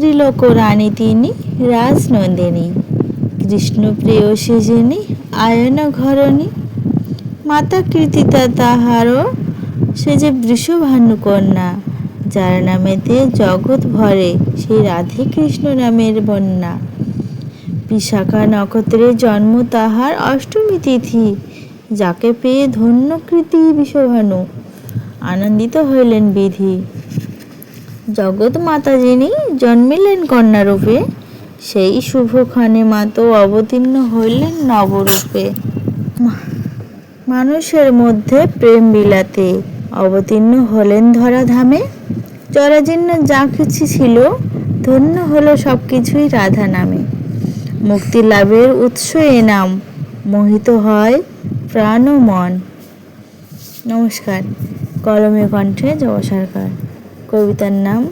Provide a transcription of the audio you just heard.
ত্রিলোক রানী তিনি রাজনন্দিনী কৃষ্ণপ্রেয়সী যিনি আয়ন ঘরণী মাতা কৃতিতা তাহারও সে যে বৃষভানু কন্যা যার নামেতে জগৎ ভরে সেই রাধে কৃষ্ণ নামের বন্যা। বিশাখা নক্ষত্রে জন্ম তাহার অষ্টমী তিথি, যাকে পেয়ে ধন্য কৃতি বিশ্বভানু। আনন্দিত হইলেন বিধি। জগৎ মাতা যিনি জন্মিলেন কন্যারূপে। সেই শুভক্ষণে মাতো অবতীর্ণ হইলেন নবরূপে। মানুষের মধ্যে প্রেম বিলাতে অবতীর্ণ হলেন ধরা ধামে জরাজীর্ণ যা কিছু ছিল ধন্য হলো সব কিছুই রাধা নামে। মুক্তি লাভের উৎস এ নাম, মোহিত হয় প্রাণ ও মন নমস্কার, কলমে কণ্ঠে জব সরকার। কবিতার নাম